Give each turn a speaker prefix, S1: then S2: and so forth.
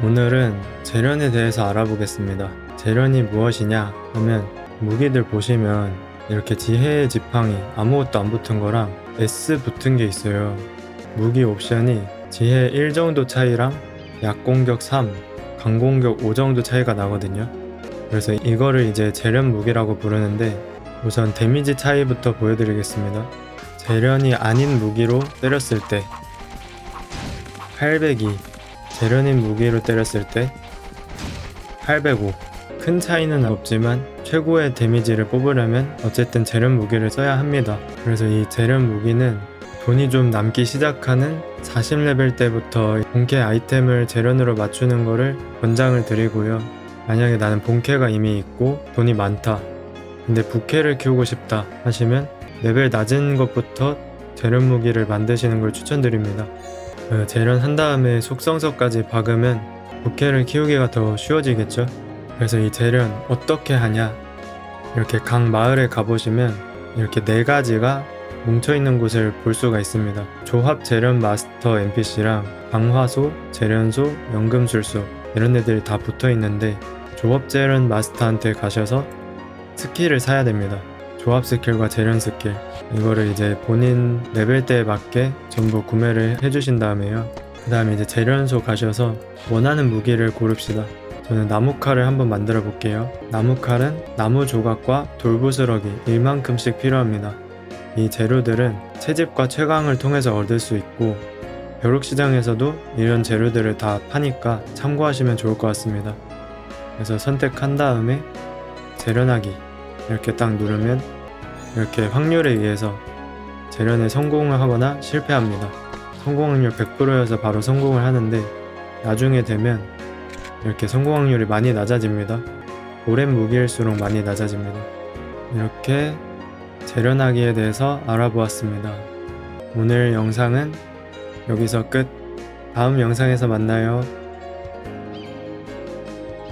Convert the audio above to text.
S1: 오늘은 재련에 대해서 알아보겠습니다. 재련이 무엇이냐 하면 무기들 보시면 이렇게 지혜의 지팡이 아무것도 안 붙은 거랑 S 붙은 게 있어요. 무기 옵션이 지혜 1 정도 차이랑 약공격 3, 강공격 5 정도 차이가 나거든요. 그래서 이거를 이제 재련 무기라고 부르는데 우선 데미지 차이부터 보여드리겠습니다. 재련이 아닌 무기로 때렸을 때 802, 재련인 무기로 때렸을 때 805. 큰 차이는 없지만 최고의 데미지를 뽑으려면 어쨌든 재련 무기를 써야 합니다. 그래서 이 재련 무기는 돈이 좀 남기 시작하는 40레벨 때부터 본캐 아이템을 재련으로 맞추는 거를 권장을 드리고요. 만약에 나는 본캐가 이미 있고 돈이 많다. 근데 부캐를 키우고 싶다 하시면 레벨 낮은 것부터 재련 무기를 만드시는 걸 추천드립니다. 그 재련 한 다음에 속성서까지 박으면 부캐를 키우기가 더 쉬워지겠죠. 그래서 이 재련 어떻게 하냐? 이렇게 각 마을에 가보시면 이렇게 네 가지가 뭉쳐 있는 곳을 볼 수가 있습니다. 조합 재련 마스터 NPC랑 강화소, 재련소, 연금술소 이런 애들이 다 붙어 있는데 조합 재련 마스터한테 가셔서 스킬을 사야 됩니다. 조합 스킬과 재련 스킬 이거를 이제 본인 레벨대에 맞게 전부 구매를 해주신 다음에요. 그 다음에 이제 재련소 가셔서 원하는 무기를 고릅시다. 저는 나무칼을 한번 만들어 볼게요. 나무칼은 나무 조각과 돌부스러기 1만큼씩 필요합니다. 이 재료들은 채집과 채광을 통해서 얻을 수 있고 벼룩시장에서도 이런 재료들을 다 파니까 참고하시면 좋을 것 같습니다. 그래서 선택한 다음에 재련하기 이렇게 딱 누르면 이렇게 확률에 의해서 재련에 성공을 하거나 실패합니다. 성공 확률 100%여서 바로 성공을 하는데 나중에 되면 이렇게 성공 확률이 많이 낮아집니다. 오랜 무기일수록 많이 낮아집니다. 이렇게 재련하기에 대해서 알아보았습니다. 오늘 영상은 여기서 끝. 다음 영상에서 만나요.